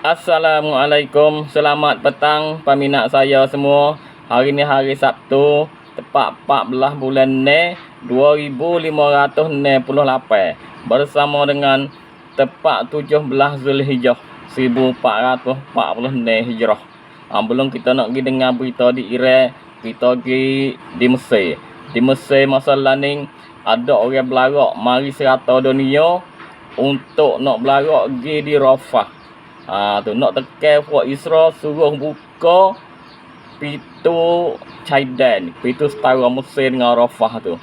Assalamualaikum, selamat petang peminat saya semua. Hari ni hari Sabtu, tepat 14 bulan Mei 2568 bersama dengan tepat 17 Zulhijjah 1440 Hijrah. Ha, belum kita nak pergi dengar berita di Iraq, kita pergi di Mesir. Di Mesir masa laning ada orang belarak mari serata dunia untuk nak belarak pergi di Rafah. Ha tu nak tekan Fort Isra suruh buka pintu Chaidan, pintu setara Mesir dengan Rafah tu.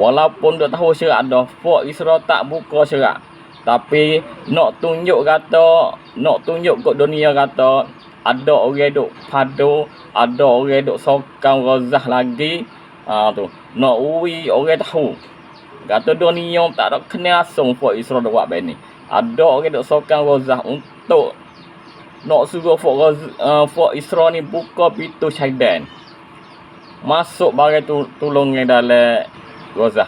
Walaupun dah tahu syarat dah, Fort Isra tak buka syarat. Tapi nak tunjuk kata, nak tunjuk kat dunia kata ada orang duk padu, ada orang duk sokang razah lagi. Ha tu. Nak ui orang tahu. Kata dunia tak ada kena asung Fort Isra buat ni. Ada orang duk sokang razah untuk nak suruh Fort, uh, Fort Isra ni buka pintu Syaidan. Masuk barang tu tolong yang dalam Gaza.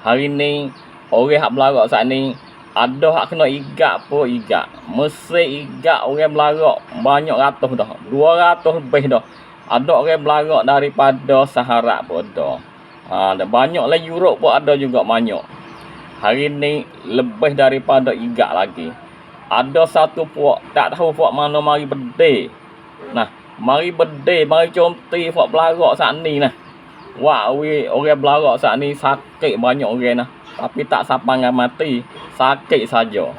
Hari ni orang hak belarak saat ni ada hak kena igat pun igat. Mesti igat orang belarak banyak ratus dah. 200 lebih dah. Ada orang belarak daripada Sahara pun ada. Ha, banyak lah Europe pun ada juga banyak. Hari ni lebih daripada igat lagi ada satu puak tak tahu puak mana mari berde. Nah, mari berde, mari comti puak belarak saat ni nah. Wah, we orang belarak saat ni sakit banyak orang nah. Tapi tak sampai dengan mati, sakit saja.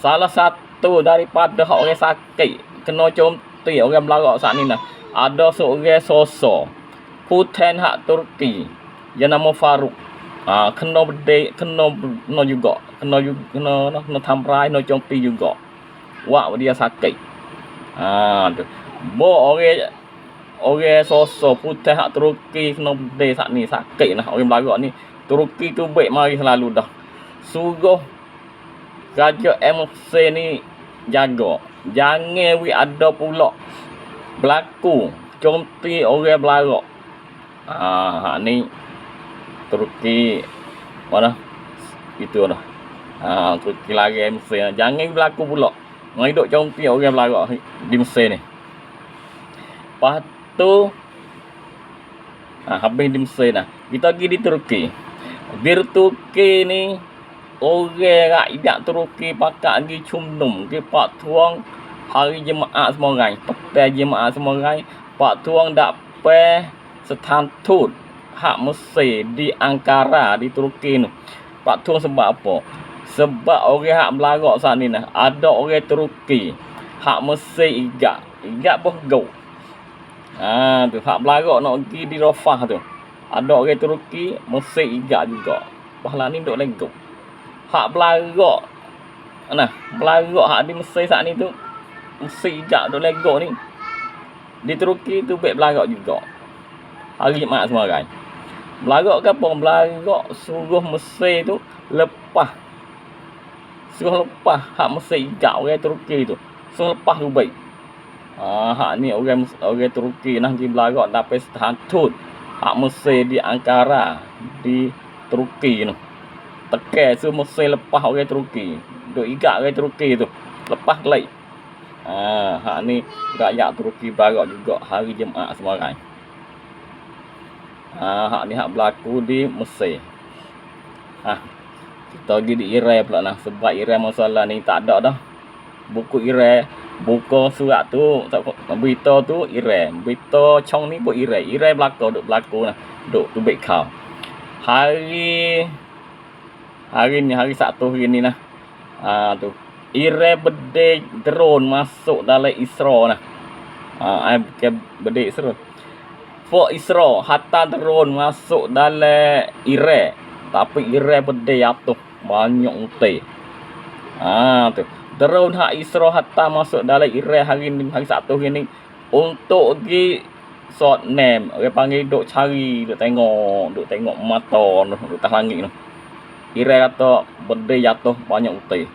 Salah satu daripada orang sakit kena comti orang belarak saat ni nah. Ada seorang sosok Putin hak Turki yang nama Faruk. Ah, kena berde, kena kena juga kena kena kena, kena thamrai kena jompi juga wak dia sakit ha tu bo orang orang sosok putih hak Turki kena berde sat ni sakit lah orang belagak ni Turki tu baik mari selalu dah suruh raja MC ni jaga jangan wi ada pula berlaku comti orang belagak ha ni Turki mana itu dah Ha, tu lari Mesir. Jangan berlaku pula. Orang hidup compi orang berlarak di Mesir ni. Lepas tu, ha, habis di Mesir dah. Kita pergi di Turki. Di Turki ni, orang rakyat Turki pakat pergi cumnum. Pergi pak tuang hari jemaah semua orang. Petai jemaah semua orang. Pak tuang dapat setan hak Mesir di Ankara, di Turki ni. Pak tuang sebab apa? Sebab orang hak melarak saat ni nah, ada orang Turki hak mesti igat. Igat pun go. Ha tu hak melarak nak pergi di Rafah tu. Ada orang Turki mesti igat juga. Pahala ni duk lego. Hak melarak nah, melarak hak di Mesir saat ni tu mesti igat duk lego ni. Di Turki tu baik melarak juga. Hari mak semua kan. Melarak ke apa? Melarak suruh Mesir tu lepas Suruh lepas hak Mesir igak orang Turki tu. Suruh lepas tu baik. Ha, hak ni orang orang Turki nak pergi belagak dapat statut hak Mesir di Ankara di Turki tu. Tekan suruh Mesir lepas orang Turki. Duk igak orang Turki tu. Lepas kelai. Ha, hak ni rakyat Turki belagak juga hari Jumaat semua orang. Ha, hak ni hak berlaku di Mesir. Ha, kita pergi di Irai pula lah. Sebab Irai masalah ni tak ada dah. Buku Irai. Buku surat tu. Berita tu Irai. Berita Chong ni pun Irai. Irai berlaku. Duk berlaku lah. Duk tu baik kau. Hari. Hari ni. Hari satu hari ni lah. Ha, tu. Irai berde drone masuk dalam Isra lah. Ha, I bukan berde Isra. For Isra. Hatta drone masuk dalam Irai. Tapi irai berde atuh banyak utai. Ha tu. Drone hak Isra hatta masuk dalam irai hari ni hari Sabtu hari ni untuk pergi short name. Orang panggil duk cari, duk tengok, duk tengok mata duk atas langit tu. Irai kata berde jatuh banyak utai.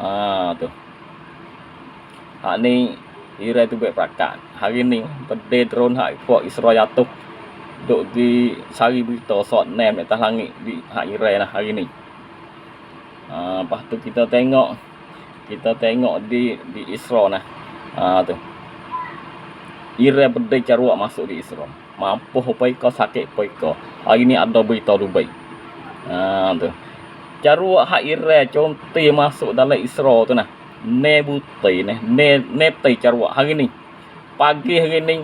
Ha tu. Hak ni irai tu baik perakat. Hari ni berde drone hak kuat Isra jatuh duk di cari berita short name atas langit di hak irai lah hari ni. Ha, lepas tu kita tengok kita tengok di di Isra nah. Ha tu. Ira bedai caruak masuk di Isra. Mampu pai kau sakit pai kau. Hari ni ada berita Dubai. Ha tu. Caruak hak ira contoh masuk dalam Isra tu nah. Ne butai ne. Ne ne hari ni. Pagi hari ni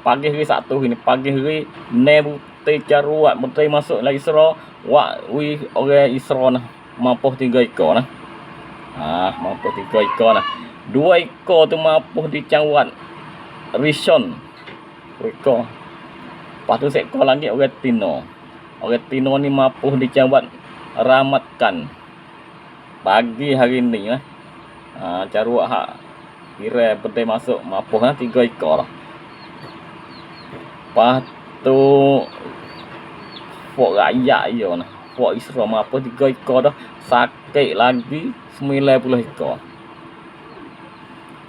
pagi hari satu ini pagi hari ne butai caruak bedai masuk dalam Isra. Wak wi orang Isra nah. Mampu tiga ekor nah. Ah, mampu tiga ekor lah. Dua ekor tu mampu dicawat Rishon. Ekor. Lepas tu seekor lagi orang Tino. Orang Tino ni mampu dicawat Ramatkan. Pagi hari ni lah. Ha, caruak hak kira pedai masuk mampu lah tiga ekor lah. Lepas tu Fok rakyat je lah. Fok Isra mampu tiga ekor dah. Sakit lagi 90 ekor.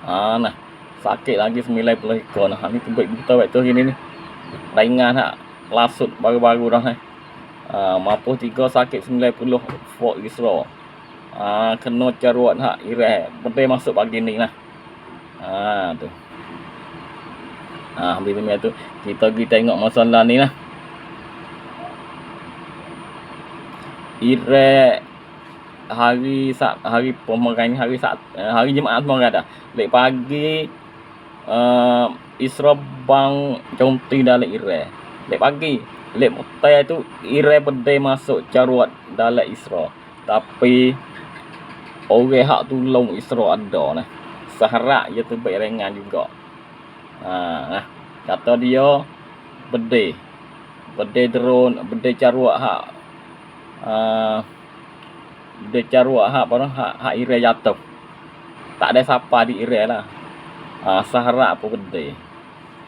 Ha nah. Sakit lagi 90 ekor nah. Ni tempat kita waktu ini ni. Ringan hak lasut baru-baru dah ni. Ha, mampu tiga sakit 90 Fort Isra. Ha, kena caruat hak irah. Penting masuk pagi ni lah. Ha tu. Ha, habis tu kita pergi tengok masalah ni lah. Irek hari sat hari pemerintah hari sat eh, hari Jumaat semua ada. Lek pagi uh, Isra bang conti dalam ire. Lek pagi lek mutai tu ire bedai masuk caruat dalam Isra. Tapi orang hak tolong Isra ada nah. Sahara dia tu baik ringan juga. Ha, nah. Kata dia bedai. Bedai drone, bedai caruat hak uh, dia caruak hak apa hak hak ire jatuh. Tak ada siapa di ire lah. Ah sahara apa benda.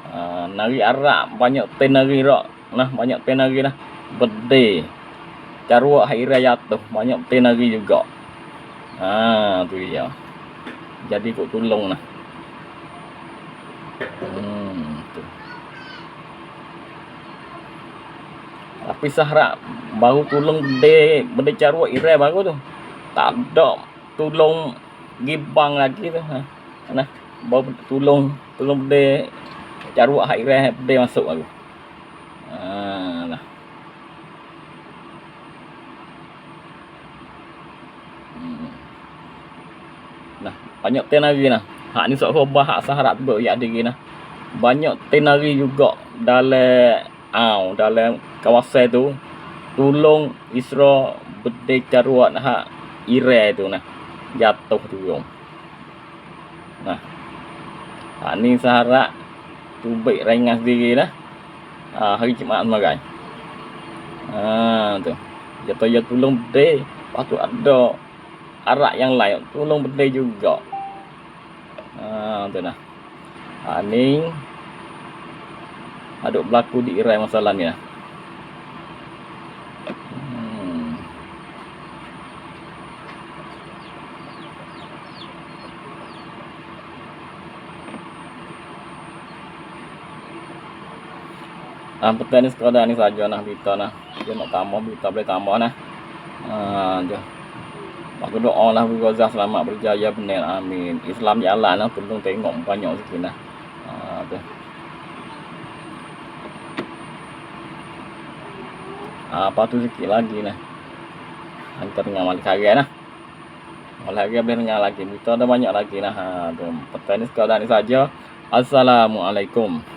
Ah nari arak banyak tenari rak. Nah banyak tenari lah. Benda. Caruak hak ire jatuh banyak tenari juga. Ah tu dia. Jadi kok tolong lah. Hmm, tu. Tapi sahara baru tolong benda benda caruak irai baru tu tak ada tolong gibang lagi tu ha nah baru tolong tolong benda caruak hak irai benda masuk baru ha nah hmm. nah banyak tenari nah. Hak ni sok khobah hak saharat tu ya ada nah. Banyak tenari juga dalam au dalam kawasan tu tolong Isra bedai caruat ha ire tu nah. Jatuh tu yong nah. Ha ni sahara tu baik ringan sendiri lah. Ha, hari Jumaat magai ha tu. Jatuh ya tolong bedai lepas tu ada arak yang lain. Tolong bedai juga ha nah ha ni aduk berlaku di irai masalah ni lah Ah, petani sekadar ni saja nah kita nah. Dia nak tambah kita boleh tambah nah. Ah, dia. Aku doa lah Gozah selamat berjaya benar. Amin. Islam jalan lah. Tolong tengok banyak sikit nah. Ah, tu. Ah, apa tu sikit lagi nah. Kita tengah malik hari nah. Malah hari boleh dengar lagi. Kita ada banyak lagi nah. Ha, tu. Petani sekadar ni saja. Assalamualaikum.